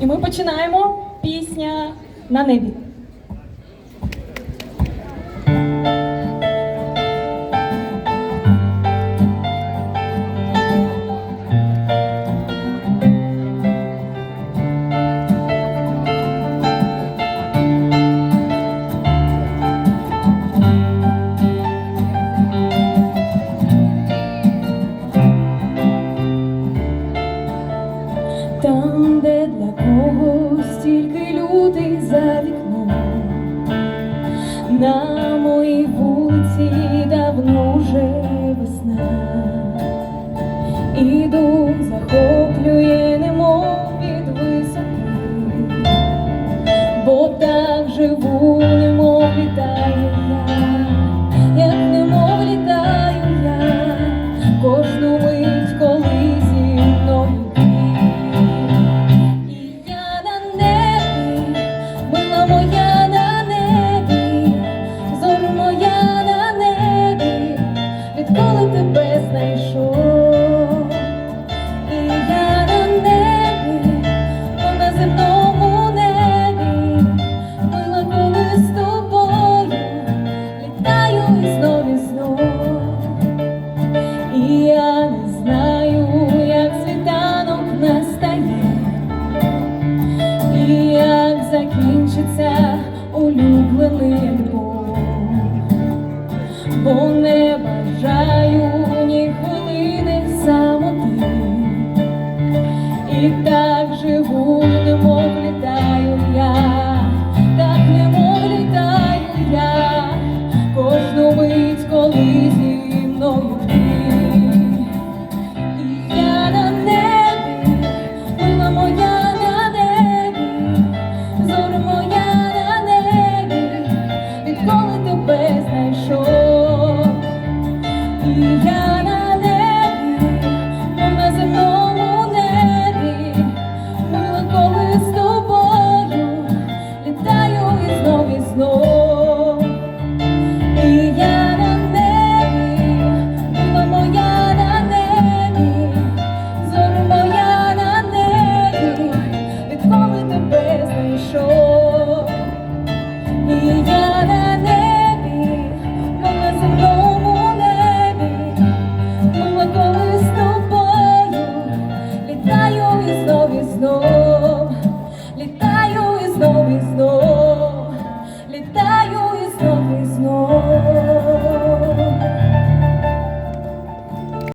І ми починаємо пісня на небі. Там, де для Ого, стільки людей за вікном. так живу, немов літаю я, так немов літаю я, кожну мить коли зі мною ти. І я на небі, мила моя на небі, зора моя на небі, відколи тебе знайшов.